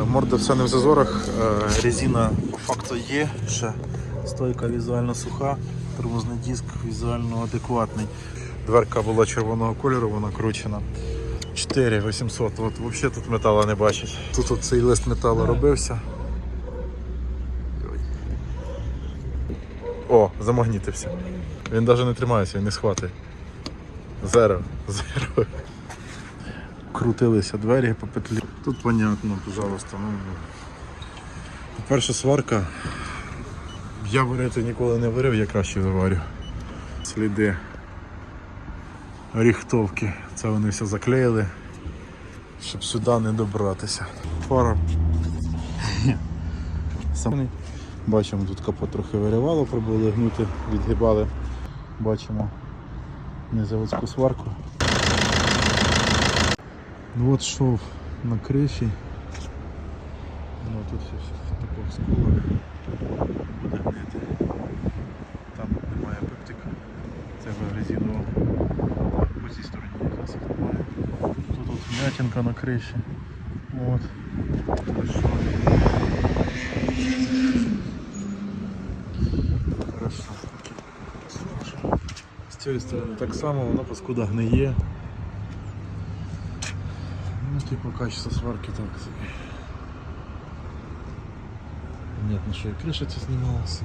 Морда все не в зазорах, е, резина по факту є, ще стойка візуально суха, тормозний диск візуально адекватний. Дверка була червоного кольору, вона кручена. 4800, от взагалі тут металу не бачить. Тут от цей лист металу робився. О, замагнітився. Він навіть не тримається, він не схватить. Зеро, зеро. Крутилися двері по петлі. Тут понятно, пожалуйста. Ну, по-перше, сварка. Я варити ніколи не варив, я краще заварю. Сліди ріхтовки. Це вони все заклеїли, щоб сюди не добратися. Фара. Сам... Бачимо, тут капот трохи виривало, пробували гнути, відгибали. Бачимо незаводську сварку. Ну от шов на криші. Ну тут все в таких сколах буде гнити. Там немає пептика. Це в резиновому. По цій стороні якраз їх немає. Тут от вмятинка на криші. От. Хорошо. Хорошо. З цієї сторони так само, воно паскуда гниє. Ну, типа качество сварки так себе. Понятно, що і криша ця знімалася.